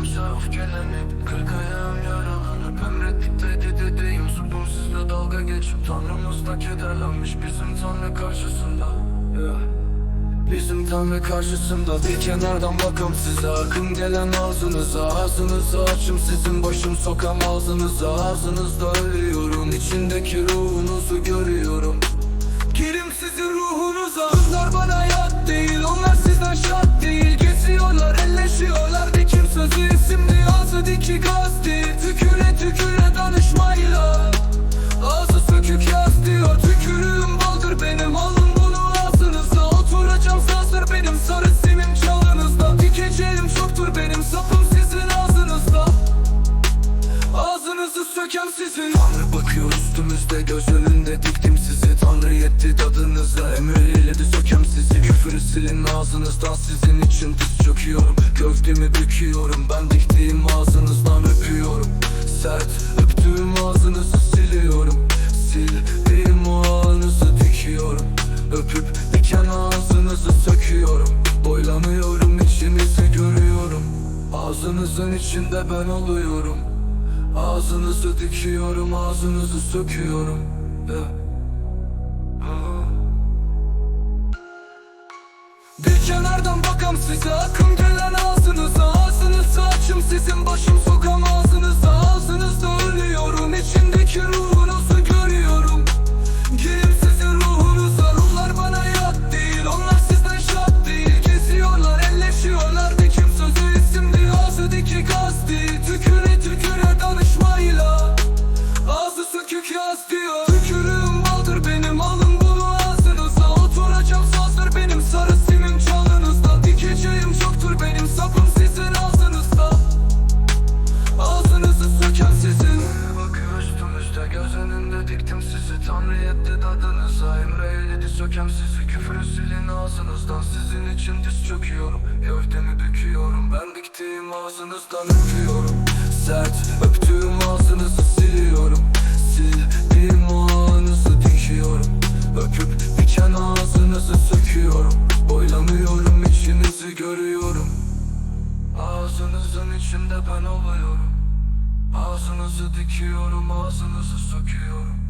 Yaşamsa öfkelenip Kırk ayağım yaralanıp Emrettikte dededeyim Supum sizle dalga geçip Tanrımız da kederlenmiş Bizim Tanrı karşısında. Bizim Tanrı karşısında. Bir kenardan bakım size Akım gelen ağzınıza. Ağzınızı açım sizin başım sokam ağzınıza Ağzınızda ölüyorum içindeki ruhunuzu görüyorum Küfürü silin ağzınızdan sizin için diz çöküyorum. Gövdemi büküyorum ben diktiğim ağzınızdan öpüyorum. Sert öptüğüm ağzınızı siliyorum. Sildiğim o ağınızı dikiyorum. Öpüp diken ağzınızı söküyorum. Boylamıyorum içinizi görüyorum. Ağzınızın içinde ben oluyorum. Ağzınızı dikiyorum, ağzınızı söküyorum. Yeah. Bir kenardan bakam size. Akım gelen ağzınıza Ağzınızı açım sizin başım Tanrı yetti tadınıza Emre eyledi sökem sizi Küfürü silin ağzınızdan. Sizin için diz çöküyorum Gövdemi büküyorum. Ben diktiğim ağzınızdan öpüyorum. Sert öptüğüm ağzınızı siliyorum. Sildiğim o ağınızı dikiyorum. Öpüp diken ağzınızı söküyorum. Boylamıyorum içinizi görüyorum. Ağzınızın içinde ben oluyorum. Ağzınızı dikiyorum, ağzınızı söküyorum